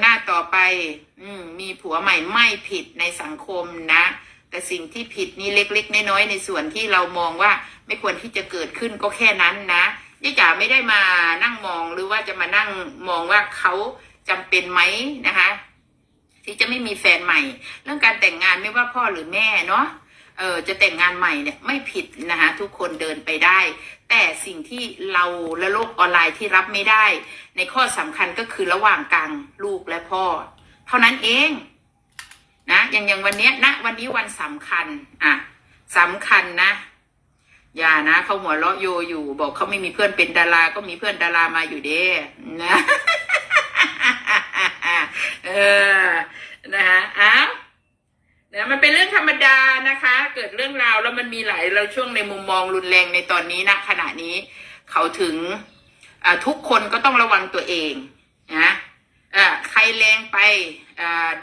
หน้าต่อไป อืมีผัวใหม่ไม่ผิดในสังคมนะ แต่สิ่งที่ผิดนี่เล็กๆน้อยๆในส่วนที่เรามองว่าไม่ควรที่จะเกิดขึ้นก็แค่นั้นนะยี่จ๋าไม่ได้มานั่งมองหรือว่าจะมานั่งมองว่าเขาจำเป็นไหมนะคะ ที่จะไม่มีแฟนใหม่ เรื่องการแต่งงานไม่ว่าพ่อหรือแม่เนาะ เออจะแต่งงานใหม่เนี่ยไม่ผิดนะคะทุกคนเดินไปได้ แต่สิ่งที่เราและโลกออนไลน์ที่รับไม่ได้ ในข้อสำคัญก็คือระหว่างกลางลูกและพ่อ เท่านั้นเองนะอย่างอย่างวันเนี้ยนะวันนี้วันสำคัญอะสำคัญนะอย่านะเขาหัวเราะโยอยู่ บอกเขาไม่มีเพื่อนเป็นดาราก็มีเพื่อนดารามาอยู่เด้นะเออนะคะอ้าว นะมันเป็นเรื่องธรรมดานะคะ เกิดเรื่องราวแล้วมันมีหลายเราช่วงในมุมมองรุนแรงในตอนนี้นะขณะนี้เขาถึงทุกคนก็ต้องระวังตัวเองนะ ใครแรงไป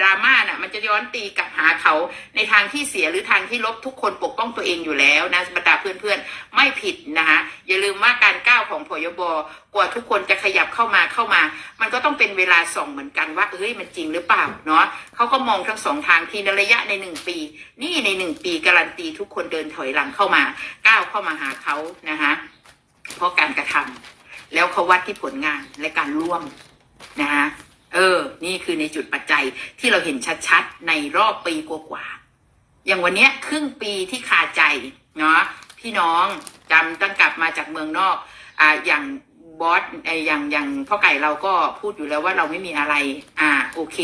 ดราม่าน่ะมันจะย้อนตีกลับหาเขาในทางที่เสียหรือทางที่ลบทุกคนปกป้องตัวเองอยู่แล้วนะบรรดาเพื่อนๆไม่ผิดนะคะอย่าลืมว่าการก้าวของพยบกว่าทุกคนจะขยับเข้ามาเข้ามา มันก็ต้องเป็นเวลาส่องเหมือนกันว่าเฮ้ยมันจริงหรือเปล่าเนาะเขาก็มองทั้งสองทางทีในระยะในหนึ่งปี นี่ในหนึ่งปีการันตีทุกคนเดินถอยหลังเข้ามา ก้าวเข้ามาหาเขานะคะเพราะการกระทำแล้วเขาวัดที่ผลงานและการร่วมนะคะ เออ นี่คือในจุดปัจจัยที่เราเห็นชัดๆ ในรอบปีกว่าๆอย่างวันเนี้ยครึ่งปีที่คาใจเนาะพี่น้องจำตั้งกลับมาจากเมืองนอกอ่าอย่างบอสไออย่างอย่างพ่อไก่เราก็พูดอยู่แล้วว่าเราไม่มีอะไร อ่าโอเค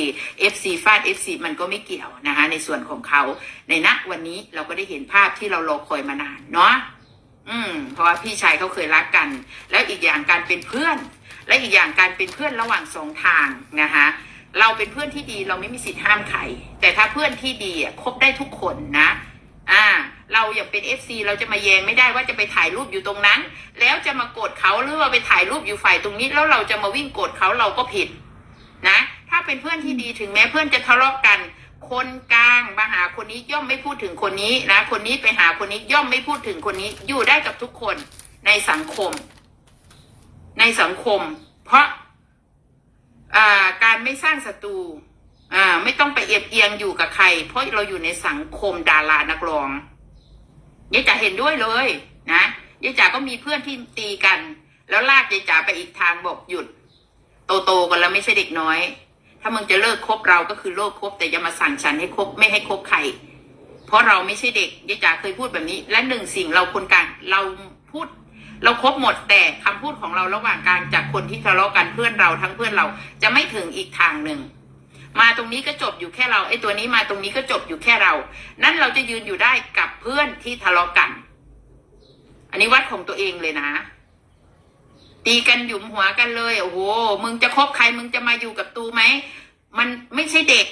FC ฟาด FC มันก็ไม่เกี่ยวนะคะในส่วนของเขา ในณวันนี้เราก็ได้เห็นภาพที่เรารอคอยมานานเนาะอืม เพราะว่าพี่ชายเขาเคยรักกัน แล้วอีกอย่างการเป็นเพื่อน และอีกอย่างการเป็นเพื่อนระหว่างสองทางนะคะเราเป็นเพื่อนที่ดีเราไม่มีสิทธิ์ห้ามใครแต่ถ้าเพื่อนที่ดีคบได้ทุกคนนะอ่าเราอย่าเป็นเอฟซีเราจะมาแยงไม่ได้ว่าจะไปถ่ายรูปอยู่ตรงนั้น แล้วจะมากดเขาหรือว่าไปถ่ายรูปอยู่ฝ่ายตรงนี้ แล้วเราจะมาวิ่งกดเขาเราก็ผิดนะ ถ้าเป็นเพื่อนที่ดีถึงแม้เพื่อนจะทะเลาะกัน คนกลางมาหาคนนี้ย่อมไม่พูดถึงคนนี้นะ คนนี้ไปหาคนนี้ย่อมไม่พูดถึงคนนี้อยู่ได้กับทุกคนในสังคม ในสังคม เพราะาการไม่สร้างศัตรูไม่ต้องไปเอียบเอียงอยู่กับใคร เพราะเราอยู่ในสังคมดารานักร้องยายจ๋าเห็นด้วยเลยนะยายจ๋าก็มีเพื่อนที่ตีกัน แล้วลากยายจ๋าไปอีกทางบอกหยุด โตๆกันแล้วไม่ใช่เด็กน้อย ถ้ามึงจะเลิกคบเราก็คือเลิกคบแต่อย่ามาสั่งฉันให้คบไม่ให้คบใครเพราะเราไม่ใช่เด็กยายจ๋าเคยพูดแบบนี้ และหนึ่งสิ่งเราคนกลางเราพูด เราครบหมดแต่คำพูดของเราระหว่างกลางจากคนที่ทะเลาะกันเพื่อนเราทั้งเพื่อนเราจะไม่ถึงอีกทางหนึ่ง มาตรงนี้ก็จบอยู่แค่เราไอ้ตัวนี้มาตรงนี้ก็จบอยู่แค่เรา นั่นเราจะยืนอยู่ได้กับเพื่อนที่ทะเลาะกัน อันนี้วัดของตัวเองเลยนะ ตีกันหยุมหัวกันเลยโอ้โหมึงจะคบใครมึงจะมาอยู่กับตูไหมมันไม่ใช่เด็ก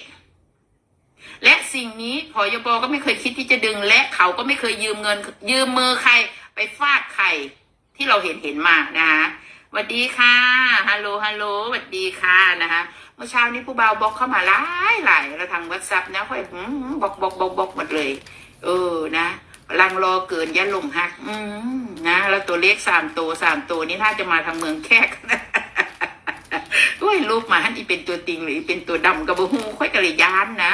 และสิ่งนี้พอยบก็ไม่เคยคิดที่จะดึงและเขาก็ไม่เคยยืมเงิน ยืมมือใครไปฟาดใคร ที่เราเห็นเห็นมานะคะสวัสดีค่ะ ฮัลโหล ฮัลโหลสวัสดีค่ะนะคะ เมื่อเช้านี้ผู้เบาบอกเข้ามาหลายหลายแล้วทางวัตซับนะค่อยบอกบอกบอกบอกหมดเลย เออ นะลังรอเกินยันลงหัก อืมนะ แล้วตัวเลขสามตัวสามตัวนี่ถ้าจะมาทางเมืองแขกนะด้วยรูปมาฮันอีเป็นตัวติงหรือเป็นตัวดำกระบหูค่อยกระยานนะ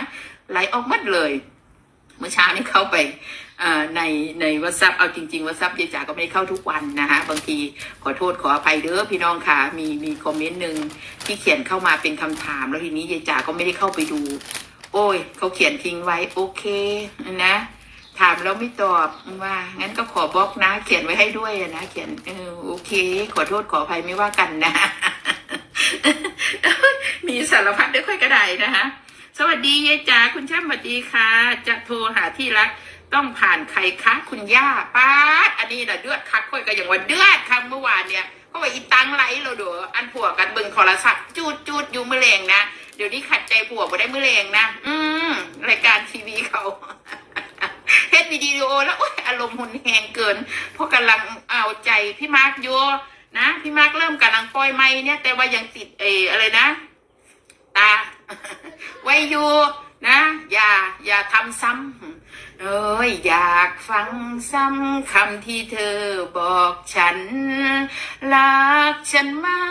ไหลออกมัดเลย เมื่อเช้านี้เข้าไป ในในวัซับเอาจริงๆวัซับยายจ๋าก็ไม่เข้าทุกวันนะคะบางทีขอโทษขออภัยเด้อพี่น้องค่ะ มีมีคอมเมนต์หนึ่งที่เขียนเข้ามาเป็นคำถาม แล้วทีนี้ยายจ๋าก็ไม่ได้เข้าไปดู โอ้ยเขาเขียนทิ้งไว้โอเคนะถามแล้วไม่ตอบว่างั้นก็ขอบล็อกนะ เขียนไว้ให้ด้วยนะเขียนเออโอเค ขอโทษขออภัยไม่ว่ากันนะ มีสารพัดด้วยค่อยกระไดนะคะสวัสดียายจ๋าคุณช่ำสวัสดีค่ะ จะโทรหาที่รัก ต้องผ่านใครคะคุณย่าป้าอันนี้นะเดือดคักค่อยก็อย่างว่าเดือดคักเมื่อวานเนี่ยเขาว่าอีตังไหลเราเด้ออันผัวกันเบิ่งโทรศัพท์จูดจูดอยู่เมื่อแรงนะเดี๋ยวนี้ขัดใจผัวบ่ได้เมื่อแรงนะอืมรายการทีวีเขาเฮ็ดวิดีโอแล้วโอ๊ยอารมณ์หุนแหงเกินเพราะกำลังเอาใจพี่มาร์กโยนะพี่มาร์กเริ่มกำลังปล่อยไม่เนี่ย แต่ว่ายังติดเอออะไรนะ ตา ไว้อยู่ นะ อย่าอย่าทำซ้ำเอ้ยอยากฟังซ้ำคำที่เธอบอกฉัน รักฉันมา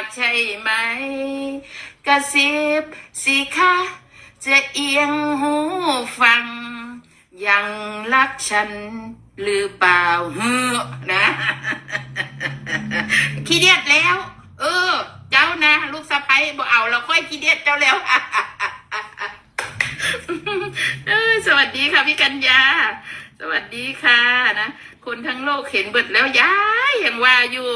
กใช่ไหม กระซิบสิคะจะเอียงหูฟัง ยังรักฉันหรือเปล่าเฮ้อนะขี้เดียดแล้ว เออ เจ้านะ ลูกสะใภ้บอกเอาเราค่อยขี้เดียดเจ้าแล้ว เออสวัสดีค่ะพี่ กัญญา สวัสดีค่ะนะ คนทั้งโลกเห็นเบิดแล้วย้ายยังว่าอยู่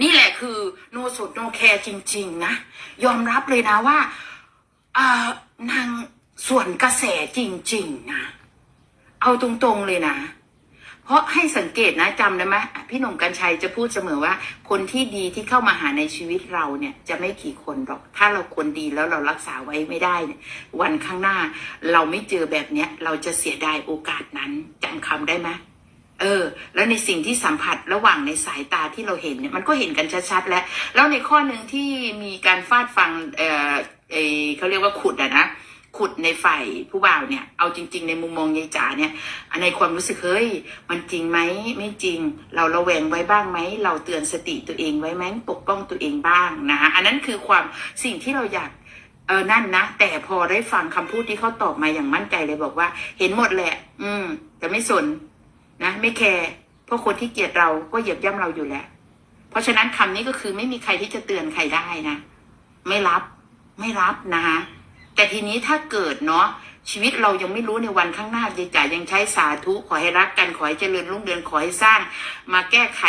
นี่แหละคือโนสดโนแคร์จริง ๆ นะ ยอมรับเลยนะว่าอ่านางส่วนกระแสจริง ๆ นะ เอาตรง ๆ เลยนะ เพราะให้สังเกตนะจำได้ไหมพี่หนุ่มกัญชัยจะพูดเสมอว่า คนที่ดีที่เข้ามาหาในชีวิตเราเนี่ยจะไม่กี่คนหรอก ถ้าเราคนดีแล้วเรารักษาไว้ไม่ได้เนี่ยวันข้างหน้าเราไม่เจอแบบเนี้ยเราจะเสียดายโอกาสนั้นจำคำได้ไหมเออ แล้วในสิ่งที่สัมผัสระหว่างในสายตาที่เราเห็นเนี่ยมันก็เห็นกันชัดๆแล้ว แล้วในข้อหนึ่งที่มีการฟาดฟังเออเออเขาเรียกว่าขุดอะนะ ขุดในฝ่ายผู้บ่าวเนี่ย เอาจริง ๆ ในมุมมองยายจ๋าเนี่ยในความรู้สึกเฮ้ยมันจริงไหมไม่จริง เราระแวงไว้บ้างไหมเราเตือนสติตัวเองไว้ไหมปกป้องตัวเองบ้างนะคะอันนั้นคือความสิ่งที่เราอยากเออนั่นนะแต่พอได้ฟังคำพูดที่เขาตอบมาอย่างมั่นใจเลยบอกว่า เห็นหมดแหละ อืม แต่ไม่สนนะ ไม่แคร์เพราะคนที่เกลียดเราก็เหยียบย่ำเราอยู่แล้วเพราะฉะนั้นคำนี้ก็คือไม่มีใครที่จะเตือนใครได้นะไม่รับ ไม่รับนะคะ แต่ทีนี้ถ้าเกิดเนาะชีวิตเรายังไม่รู้ในวันข้างหน้ายายจ๋ายังใช้สาธุขอให้รักกันขอให้เจริญรุ่งเรืองขอให้สร้าง มาแก้ไข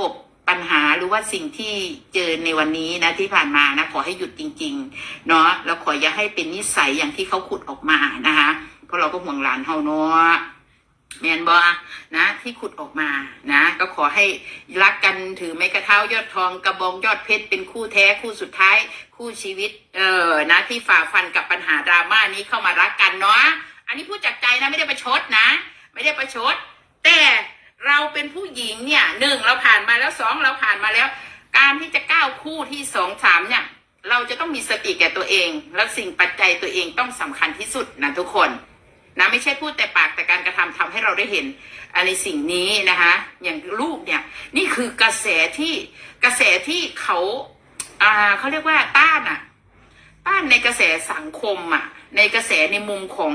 กบปัญหาหรือว่าสิ่งที่เจอในวันนี้นะที่ผ่านมานะขอให้หยุดจริง ๆ เนาะแล้วขออย่าให้เป็นนิสัยอย่างที่เขาขุดออกมานะคะเพราะเราก็ห่วงหลานเฮาเนาะ แมนบอนะ ที่ขุดออกมานะ ก็ขอให้รักกันถือไม้กระเท้ายอดทองกระบองยอดเพชรเป็นคู่แท้คู่สุดท้ายคู่ชีวิต เออนะที่ฝ่าฟันกับปัญหาดราม่านี้เข้ามารักกันเนาะอันนี้พูดจากใจนะไม่ได้ประชดนะ ไม่ได้ประชด แต่เราเป็นผู้หญิงเนี่ยหนึ่งเราผ่านมาแล้วสองเราผ่านมาแล้ว การที่จะก้าวคู่ที่สองสามเนี่ย เราจะต้องมีสติแก่ตัวเอง แล้วสิ่งปัจจัยตัวเองต้องสำคัญที่สุดนะทุกคน นะไม่ใช่พูดแต่ปากแต่การกระทำทำให้เราได้เห็นอะไรสิ่งนี้นะคะอย่างลูกเนี่ยนี่คือกระแสที่กระแสที่เขาอ่าเขาเรียกว่าต้านอะต้านในกระแสสังคมอะในกระแสในมุมของ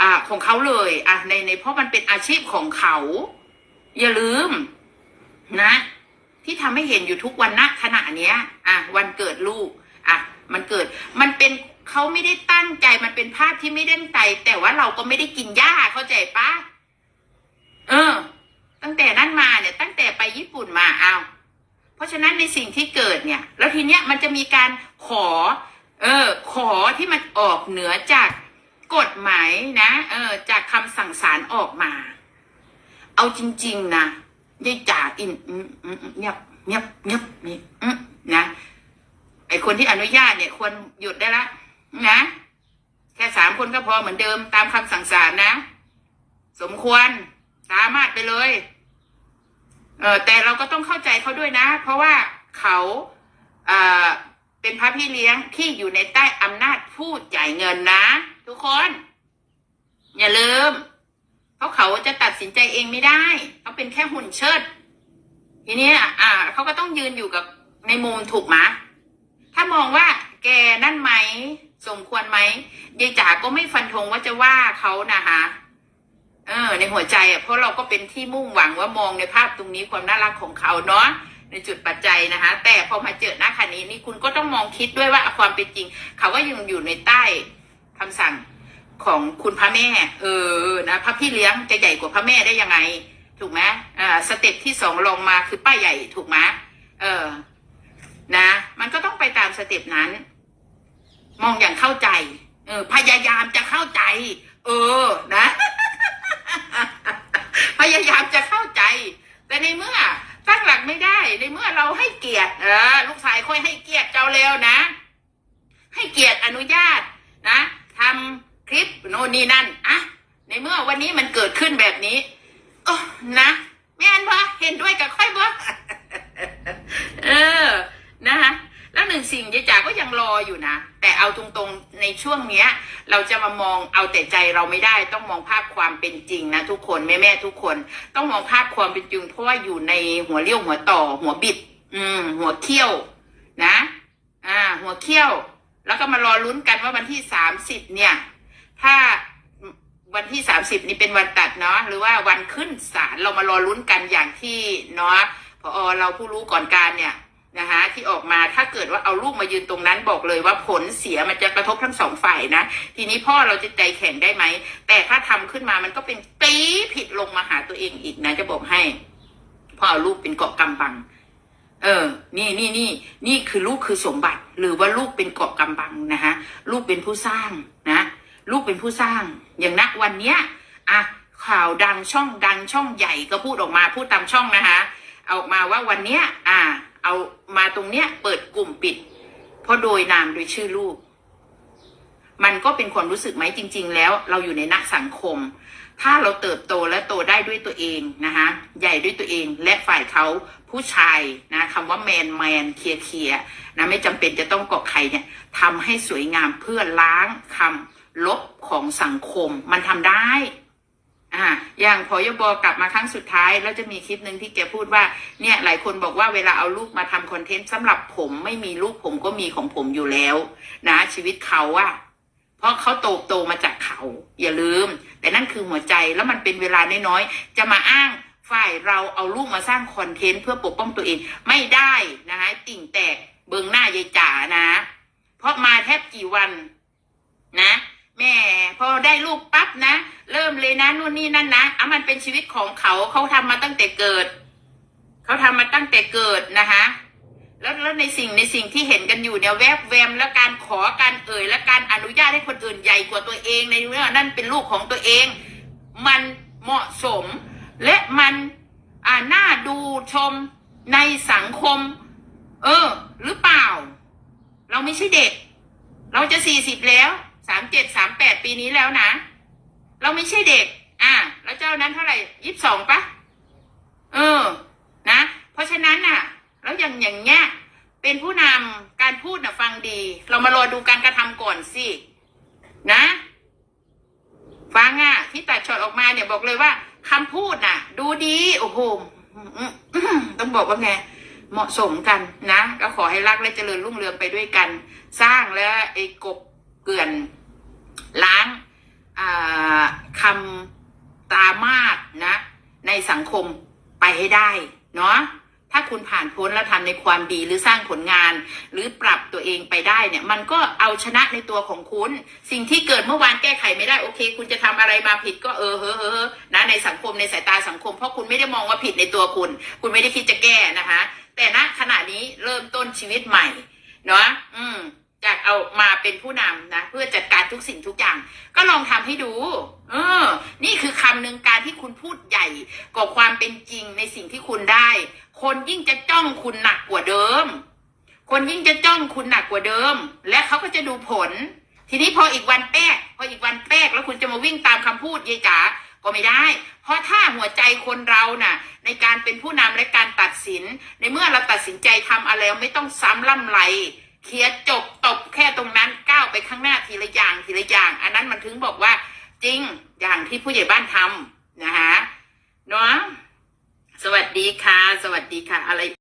อ่าของเขาเลยอะในในเพราะมันเป็นอาชีพของเขา อย่าลืมนะ ที่ทำให้เห็นอยู่ทุกวันณขณะเนี้ยอะวันเกิดลูกอะมันเกิดมันเป็น เขาไม่ได้ตั้งใจมันเป็นภาพที่ไม่ได้ตั้งใจแต่ว่าเราก็ไม่ได้กินหญ้าเข้าใจปะเออ ตั้งแต่นั้นมาเนี่ย ตั้งแต่ไปญี่ปุ่นมาเอาเพราะฉะนั้นในสิ่งที่เกิดเนี่ย แล้วทีเนี้ยมันจะมีการขอ เออ ขอที่มันออกเหนือจากกฎหมายนะเออ จากคำสั่งศาลออกมา เอาจริง ๆนะยายจ่าอินอืมอืมเงียบเงียบเงียบนี่อืมนะไอคนที่อนุญาตเนี่ยควรหยุดได้ละ นะ แค่สามคนก็พอเหมือนเดิมตามคำสั่งศาลนะ สมควรสามารถไปเลย เออแต่เราก็ต้องเข้าใจเขาด้วยนะ เพราะว่าเขาเอ่อเป็นพระพี่เลี้ยงที่อยู่ในใต้อำนาจผู้จ่ายเงินนะ ทุกคน อย่าลืมเพราะเขาจะตัดสินใจเองไม่ได้เขาเป็นแค่หุ่นเชิดทีนี้อ่าเขาก็ต้องยืนอยู่กับในมุมถูกไหมถ้ามองว่าแกนั่นไหม สมควรไหมยายจ๋าก็ไม่ฟันธงว่าจะว่าเขานะคะเออ ในหัวใจอะเพราะเราก็เป็นที่มุ่งหวังว่ามองในภาพตรงนี้ความน่ารักของเขาเนาะในจุดปัจจัยนะคะ แต่พอมาเจอหน้าคันนี้นี่คุณก็ต้องมองคิดด้วยว่าความเป็นจริง เขาก็ยังอยู่ในใต้คำสั่งของคุณพระแม่ เออนะพระพี่เลี้ยงจะใหญ่กว่าพระแม่ได้ยังไง ถูกไหมอ่าสเต็ปที่สองลงมาคือป้าใหญ่ถูกไหมเออ นะ มันก็ต้องไปตามสเต็ปนั้น มองอย่างเข้าใจ เออ พยายามจะเข้าใจ เออ นะ พยายามจะเข้าใจ แต่ในเมื่อตั้งหลักไม่ได้ ในเมื่อเราให้เกียรติ เออ ลูกชายค่อยให้เกียรติเจ้าแล้วนะ ให้เกียรติอนุญาต นะทำคลิปโน่นนี่นั่นอะในเมื่อวันนี้มันเกิดขึ้นแบบนี้โอ้นะแม่นปะเห็นด้วยกับค่อยปะเออ นะคะ แล้วหนึ่งสิ่งยายจ๋าก็ยังรออยู่นะ แต่เอาตรงๆในช่วงเนี้ย เราจะมามองเอาแต่ใจเราไม่ได้ ต้องมองภาพความเป็นจริงนะทุกคนแม่แม่ๆทุกคน ต้องมองภาพความเป็นจริงเพราะว่าอยู่ในหัวเลี้ยวหัวต่อ หัวบิด อืม หัวเขี้ยว นะ อ่า หัวเขี้ยว แล้วก็มารอลุ้นกันว่าวันที่สามสิบเนี่ย ถ้าวันที่สามสิบนี่เป็นวันตัดเนาะหรือว่าวันขึ้นศาลเรามารอลุ้นกันอย่างที่เนาะพอเราผู้รู้ก่อนการเนี่ย นะคะที่ออกมาถ้าเกิดว่าเอาลูกมายืนตรงนั้นบอกเลยว่าผลเสียมันจะกระทบทั้งสองฝ่ายนะ ทีนี้พ่อเราจะใจแข็งได้ไหม แต่ถ้าทำขึ้นมามันก็เป็นตีผิดลงมาหาตัวเองอีกนะ จะบอกให้พ่อเอาลูกเป็นเกาะกำบัง เออ นี่นี่นี่นี่คือลูกคือสมบัติ หรือว่าลูกเป็นเกาะกำบังนะฮะลูกเป็นผู้สร้างนะ ลูกเป็นผู้สร้าง อย่างนักวันเนี้ยอะข่าวดังช่องดังช่องใหญ่ก็พูดออกมาพูดตามช่องนะคะเอาออกมาว่าวันเนี้ย อ่า เอามาตรงเนี้ย เปิดกลุ่มปิด เพราะโดยนามโดยชื่อลูก มันก็เป็นความรู้สึกไหมจริง ๆ แล้ว เราอยู่ในนักสังคม ถ้าเราเติบโตและโตได้ด้วยตัวเองนะคะใหญ่ด้วยตัวเองและฝ่ายเขาผู้ชายนะคำว่าแมนแมนเคลียเคลียนะไม่จำเป็นจะต้องเกาะใครเนี่ยทำให้สวยงามเพื่อล้างคำลบของสังคมมันทำได้ อ่าอย่างพอยบอกลับมาครั้งสุดท้าย แล้วจะมีคลิปหนึ่งที่แกพูดว่าเนี่ยหลายคนบอกว่าเวลาเอาลูกมาทำคอนเทนต์สำหรับผมไม่มีลูกผมก็มีของผมอยู่แล้ว นะ ชีวิตเขาอะเพราะเขาโตโตมาจากเขา อย่าลืม แต่นั่นคือหัวใจแล้วมันเป็นเวลาน้อยๆจะมาอ้างฝ่ายเราเอาลูกมาสร้างคอนเทนต์เพื่อปกป้องตัวเองไม่ได้นะคะติ่งแตกเบิงหน้ายายจ๋านะ เพราะมาแทบกี่วันนะ แม่พอได้ลูกป นะ เริ่มเลยนะนู่นนี่นั่นนะอะมันเป็นชีวิตของเขาเขาทำมาตั้งแต่เกิด เขาทำมาตั้งแต่เกิดนะคะแล้วแล้วในสิ่งในสิ่งที่เห็นกันอยู่เนี่ยแวบแวมแล้วการขอการเอ่ย และการอนุญาตให้คนอื่นใหญ่กว่าตัวเองในเรื่องนั่นเป็นลูกของตัวเอง มันเหมาะสม และมันอ่าน่าดูชมในสังคม เออ หรือเปล่า เราไม่ใช่เด็ก เราจะสี่สิบแล้วสามเจ็ดสามแปดปีนี้แล้วนะ เราไม่ใช่เด็ก อะแล้วเจ้านั้นเท่าไหร่ยี่สิบสองปะเออ นะ เพราะฉะนั้นน่ะ แล้วอย่างอย่างเงี้ยเป็นผู้นำการพูดน่ะฟังดี เรามารอดูการกระทำก่อนสินะฟังอะ ที่ตัดช็อตออกมาเนี่ยบอกเลยว่าคำพูดน่ะ ดูดีโอ้โหต้องบอกว่าไงเหมาะสมกันนะก็ขอให้รักและเจริญรุ่งเรืองไปด้วยกัน สร้างและไอ้กบเกลื่อนล้าง คำตามาดนะ ในสังคมไปให้ได้เนาะถ้าคุณผ่านพ้นแล้วทำในความดีหรือสร้างผลงาน หรือปรับตัวเองไปได้เนี่ย มันก็เอาชนะในตัวของคุณ สิ่งที่เกิดเมื่อวานแก้ไขไม่ได้โอเค คุณจะทำอะไรมาผิดก็เออเฮ้อเฮ้อเฮ้อนะในสังคมในสายตาสังคม เพราะคุณไม่ได้มองว่าผิดในตัวคุณ คุณไม่ได้คิดจะแก้นะคะ แต่ณขณะนี้เริ่มต้นชีวิตใหม่ เนาะอืม จากเอามาเป็นผู้นำนะ เพื่อจัดการทุกสิ่งทุกอย่าง ก็ลองทำให้ดู เออ นี่คือคำหนึ่งการที่คุณพูดใหญ่กว่าความเป็นจริงในสิ่งที่คุณได้ คนยิ่งจะจ้องคุณหนักกว่าเดิม คนยิ่งจะจ้องคุณหนักกว่าเดิม และเขาก็จะดูผล ทีนี้พออีกวันแป๊กพออีกวันแป๊กแล้วคุณจะมาวิ่งตามคำพูดยายจ๋าก็ไม่ได้ เพราะถ้าหัวใจคนเราน่ะ ในการเป็นผู้นำและการตัดสิน ในเมื่อเราตัดสินใจทำอะไรไม่ต้องซ้ำล่ำไร เคลียร์จบตบแค่ตรงนั้นก้าวไปข้างหน้าทีละอย่างทีละอย่าง อันนั้นมันถึงบอกว่าจริงอย่างที่ผู้ใหญ่บ้านทำนะคะเนาะสวัสดีค่ะ สวัสดีค่ะ อะไร